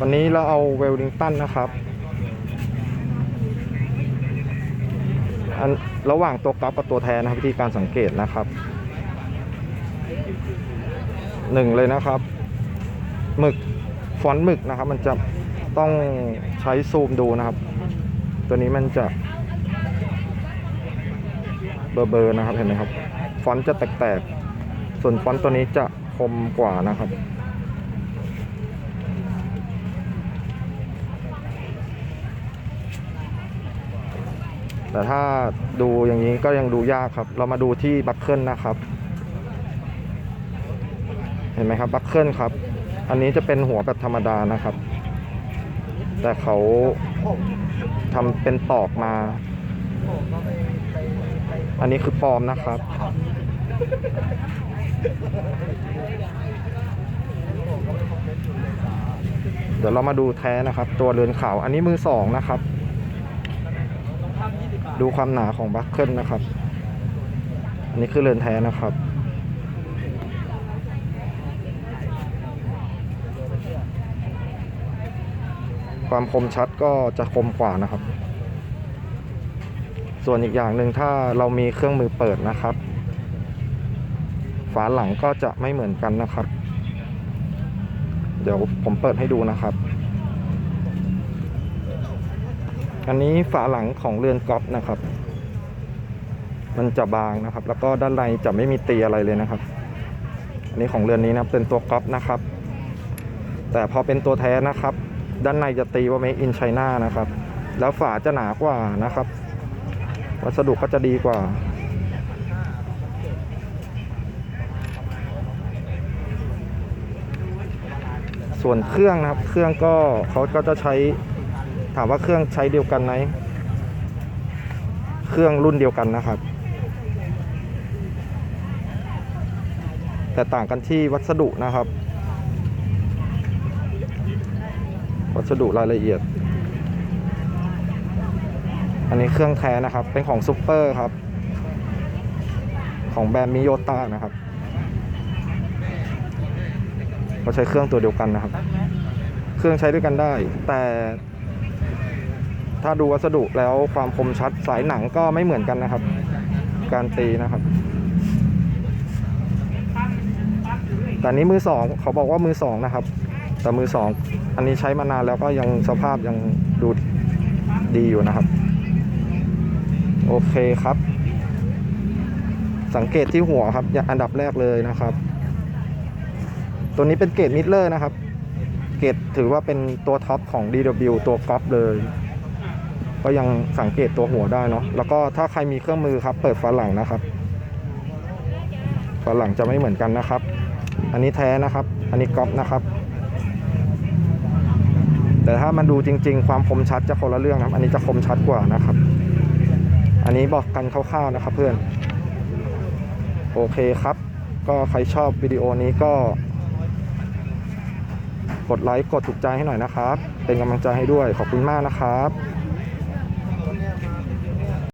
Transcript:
วันนี้เราเอาเวลลิงตันนะครับอันระหว่างตัวกราฟกับตัวแทนนะครับวิธีการสังเกตนะครับหนึ่งเลยนะครับหมึกฟอนต์หมึกนะครับ มันจะต้องใช้ซูมดูนะครับ ตัวนี้มันจะเบอร์เบอร์นะครับเห็นไหมครับ ฟอนต์จะแตกๆส่วนฟอนต์ตัวนี้จะคมกว่านะครับ แต่ถ้าดูอย่างนี้ก็ยังดูยากครับ เรามาดูที่บัคเกิลนะครับ เห็นไหมครับบัคเกิลครับ อันนี้จะเป็นหัวแบบธรรมดานะครับ แต่เขาทำเป็นตอกมา อันนี้คือปลอมนะครับเดี๋ยวเรามาดูแท้นะครับ ตัวเรือนขาว อันนี้มือสองนะครับ ดูความหนาของบัคเกิลนะครับ อันนี้คือเรือนแท้นะครับ ความคมชัดก็จะคมกว่านะครับ ส่วนอีกอย่างหนึ่งถ้าเรามีเครื่องมือเปิดนะครับ ฝาหลังก็จะไม่เหมือนกันนะครับ เดี๋ยวผมเปิดให้ดูนะครับ อันนี้ฝาหลังของเรือนก๊อฟนะครับ มันจะบางนะครับ แล้วก็ด้านในจะไม่มีตีอะไรเลยนะครับ อันนี้ของเรือนนี้นะครับเป็นตัวก๊อฟนะครับ แต่พอเป็นตัวแท้นะครับ ด้านในจะตีว่า made in China นะครับ แล้วฝาจะหนากว่านะครับ วัสดุก็จะดีกว่าส่วนเครื่องนะครับ เครื่องก็เขาก็จะใช้ ถามว่าเครื่องใช้เดียวกันไหมเครื่องรุ่นเดียวกันนะครับ แต่ต่างกันที่วัสดุนะครับ วัสดุรายละเอียด อันนี้เครื่องแท้นะครับ เป็นของซูเปอร์ครับ ของแบรนด์มิโยต้านะครับเขาใช้เครื่องตัวเดียวกันนะครับ เครื่องใช้ด้วยกันได้ แต่ ถ้าดูวัสดุแล้วความคมชัดสายหนังก็ไม่เหมือนกันนะครับ การตีนะครับแต่นี้มือสองเขาบอกว่ามือสองนะครับ แต่มือสองอันนี้ใช้มานานแล้วก็ยังสภาพยังดูดีอยู่นะครับ โอเคครับ สังเกตที่หัวครับอันดับแรกเลยนะครับ ตัวนี้เป็นเกรดมิดเลอร์นะครับ เกรดถือว่าเป็นตัวท็อปของ DW ตัวก๊อฟเลย ก็ยังสังเกตตัวหัวได้เนาะแล้วก็ถ้าใครมีเครื่องมือครับ เปิดฝาหลังนะครับฝาหลังจะไม่เหมือนกันนะครับ อันนี้แท้นะครับ อันนี้ก๊อฟนะครับ แต่ถ้ามันดูจริง ๆ ความคมชัดจะคนละเรื่องนะครับอันนี้จะคมชัดกว่านะครับ อันนี้บอกกันคร่าวๆนะครับเพื่อนโอเคครับ ก็ใครชอบวิดีโอนี้ก็ กดไลค์กดถูกใจให้หน่อยนะครับ เป็นกำลังใจให้ด้วยขอบคุณมากนะครับ